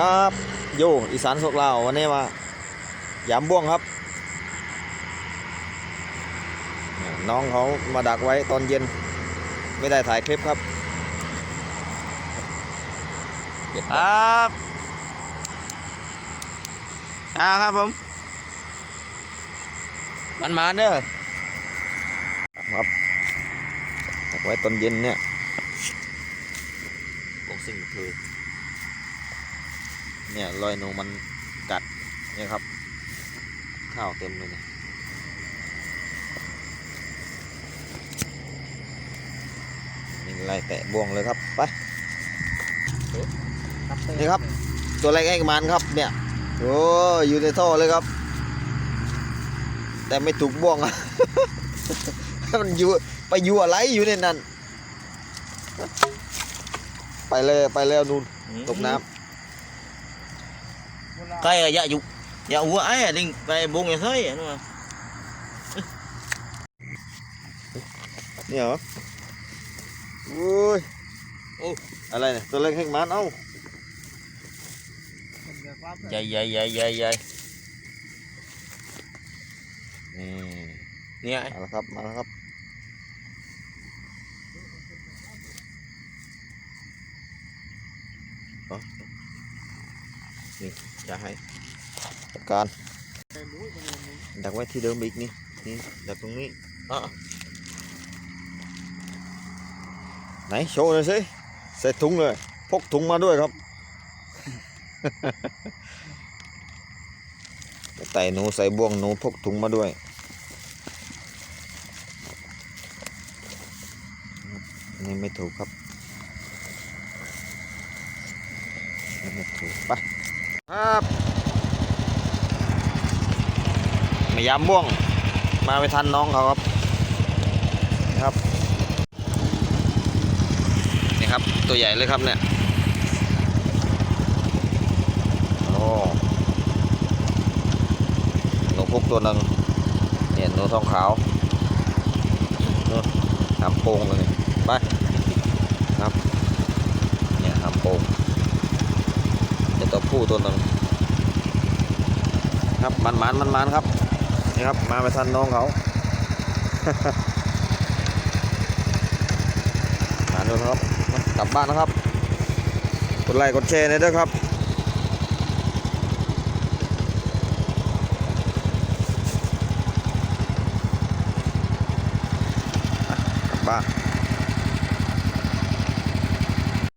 ครับโยอีสานสกลาววันนี้มายามบ่วงครับเนี่ยน้องเขามาดักไว้ตอนเย็น ไม่ได้ถ่ายคลิปครับครับอ่าครับผมมันมาเด้อครับดักไว้ตอนเย็นเนี่ยบอกสิ่งคือ เนี่ยรอยหนูมันกัดเนี่ยครับ ข้าวเต็มเลยเนี่ยนี่ไล่แตะบ่วงเลยครับไปนี่ครับ ตัวเล็กไอ้มันครับเนี่ยโอ้ยอยู่ในท่อเลยครับ แต่ไม่ถูกบ่วงอะมันอยู่ไปอยู่อะไรอยู่ในนั้น ไปเลยไปแล้วนู่นตกน้ cái dạ dục dạ uống ấy à đinh cái buông cái thôi đúng không ำเนี่ยเหรอโอ้ยโอ้อะไรเนี่ยตัวเล็กแห้งมันเอ้า dày dày dày dày dày นี่ nè มาแล้วครับ มาแล้วครับเอา นี่จะให้จัดการดักไว้ที่เดิมอีกนี่นี่ดักตรงนี้ đó ไหนโชว์หน่อยสิใส่ถุงเลยพกถุงมาด้วยครับไต่หนูใส่บ่วงหนูพกถุงมาด้วยนี่ไม่ถูกครับนี่ไม่ถูกไป ครับไม่ยามบ่วง มาไม่ทันน้องเขาครับนะครับ นี่ครับ ตัวใหญ่เลยครับเนี่ยโอ้หนูพุกตัวหนึ่งเนี่ยหนูทองขาวนู่นหามโป่งเลยไปครับ เนี่ยหามโป่งเดี๋ยว ตัวผู้ตัวหนึ่งครับมันมันมันมันครับนี่ครับ มาไปทันน้องเขามาดูนะครับกลับบ้านนะครับกดไลค์กดแชร์หน่อยด้วยครับกลับบ้าน